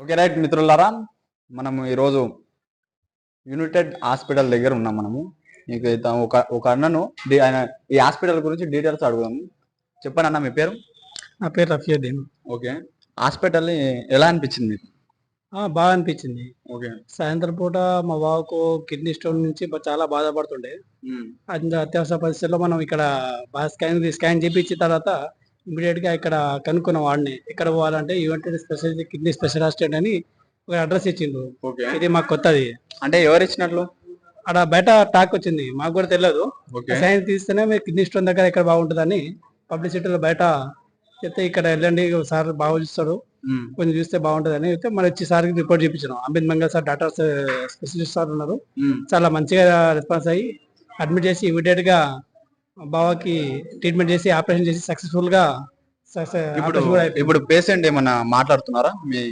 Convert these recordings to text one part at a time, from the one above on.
Okay right మిత్రులారా మనము ఈరోజు యునైటెడ్ హాస్పిటల్ దగ్గర ఉన్నాం మనము. మీకు ఒక ఒక అన్నను ఆయన ఈ హాస్పిటల్ గురించి డీటెయిల్స్ అడుగుదాము చెప్పండి అన్న మీ పేరు? నా పేరు రఫియుద్దీన్. ఓకే హాస్పిటల్ ఎలా అనిపించింది మీకు? బాగా అనిపించింది. ఓకే. సాయంత్రం పూట మా బావకు కిడ్నీ స్టోన్ నుంచి చాలా బాధపడుతుండే. అంత అత్యవసర పరిస్థితుల్లో మనం ఇక్కడ బాగా స్కాన్ స్కాన్ చేపించిన తర్వాత ఇమీడియట్గా ఇక్కడ కనుక్కున్న వాడిని. ఎక్కడ పోవాలంటే యువైటెడ్ స్పెషల్ కిడ్నీ స్పెషలిస్ట్ అని ఒక అడ్రస్ ఇచ్చిండు. ఇది మాకు కొత్తది. అంటే ఎవరు ఇచ్చినట్లు? అక్కడ బయట టాక్ వచ్చింది. మాకు కూడా తెలియదు. ఓకే. సైన్ తీస్తేనే మీరు కిడ్నీ స్టోన్ దగ్గర ఎక్కడ బాగుంటుందని పబ్లిసిటీలో బయట చెప్తే ఇక్కడ వెళ్ళండి సార్ బాగా చూస్తాడు కొంచెం చూస్తే బాగుంటుందని అయితే మరి వచ్చి సార్కి రిపోర్ట్ చేయించాను Amit Mangal sir doctor specialist sir ఉన్నారు. చాలా మంచిగా రెస్పాన్స్ అయ్యి అడ్మిట్ చేసి ఇమీడియట్గా బావకి ట్రీట్మెంట్ చేసి ఆపరేషన్ చేసి సక్సెస్ఫుల్గా ఇప్పుడు పేషెంట్ ఏమన్నా మాట్లాడుతున్నారా? మీ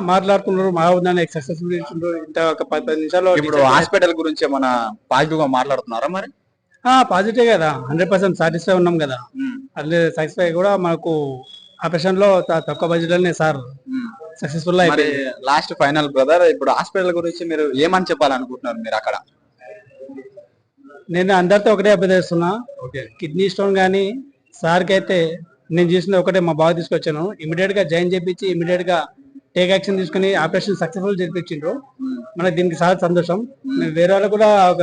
మాట్లాడుతున్నారు మా ఉందని సక్సెస్ఫుల్ ఇంత ఒక పది పది నిమిషాల్లో ఇప్పుడు హాస్పిటల్ గురించి ఏమన్నా పాజిటివ్గా మాట్లాడుతున్నారా మరి? పాజిటివ్ కదా. హండ్రెడ్ పర్సెంట్ సాటిస్ఫై ఉన్నాం కదా. అదే సాటిస్ఫై కూడా మనకు ఆపరేషన్లో తక్కువ బడ్జెట్లోనే sir. Successful last final brother ఇప్పుడు హాస్పిటల్ గురించి మీరు ఏమని చెప్పాలనుకుంటున్నారు మీరు అక్కడ? నేను అందరితో ఒకటే అభ్యర్థిస్తున్నా. ఓకే. కిడ్నీ స్టోన్ కానీ సార్కి అయితే నేను చేసిన ఒకటే మా బాగా తీసుకొచ్చాను. ఇమీడియట్గా జాయిన్ చేపించి ఇమీడియట్గా టేక్ యాక్షన్ తీసుకుని ఆపరేషన్ సక్సెస్ఫుల్ చేపించిండ్రు మనకి దీనికి చాలా సంతోషం. మేము వేరే వాళ్ళు కూడా ఒక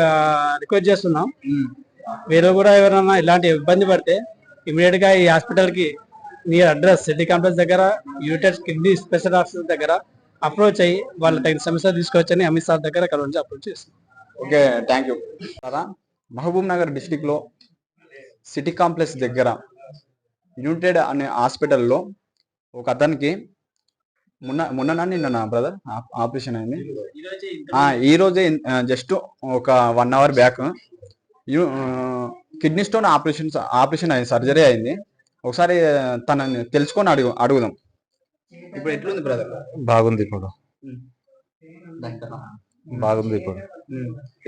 రిక్వెస్ట్ చేస్తున్నాం. వేరే కూడా ఎవరైనా ఇలాంటి ఇబ్బంది పడితే ఇమీడియట్గా ఈ హాస్పిటల్కి నియర్ అడ్రస్ సిటీ కాంప్లెక్స్ దగ్గర యూటెస్ కిడ్నీ స్పెషల్ హాస్పిటల్ దగ్గర అప్రోచ్ అయ్యి వాళ్ళ తగిన సమస్య తీసుకొచ్చని అమిత్ సార్ దగ్గర అక్కడ నుంచి అప్రోచ్ చేస్తున్నాం. Okay thank you Mahabubnagar డిస్టిక్లో సిటీ కాంప్లెక్స్ దగ్గర యునైటెడ్ అనే హాస్పిటల్లో ఒక అతనికి మొన్న మొన్న నిన్న బ్రదర్? ఆపరేషన్ అయింది. ఈ రోజే జస్ట్ ఒక one hour back kidney stone operation operation అయింది సర్జరీ అయింది. ఒకసారి తనని తెలుసుకొని అడుగు అడుగుదాం. ఇప్పుడు ఎట్లుంది బ్రదర్? బాగుంది ఇప్పుడు బాగుంది ఇప్పుడు.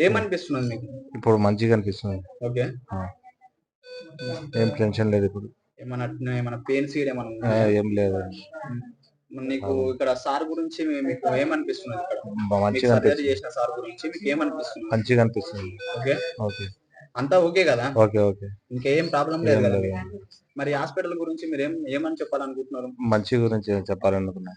ఏమనిపిస్తున్నది మీకు? ఇప్పుడు మంచిగా అనిపిస్తుంది. ఓకే. ఏం టెన్షన్ లేదు ఇప్పుడు. ఏమన్నా ఏమన్నా పెయిన్స్ ఏమన్నా? ఏం లేదు. నీకు ఇక్కడ సార్ గురించి మీకు ఏమనిపిస్తున్నది ఇక్కడ? బా- మీకు మంచిగా సర్జరీ చేసిన సార్ గురించి మీకు ఏమనిపిస్తుంది మంచిగా అనిపిస్తుంది. ఓకే. ఓకే. అంతా ఓకే కదా? Okay okay. ఇంకేం ప్రాబ్లం లేదు కదా? మరి హాస్పిటల్ గురించి మీరు ఏం ఏమని చెప్పాలనుకుంటున్నారు? మంచి గురించి చెప్పాలనుకున్నా.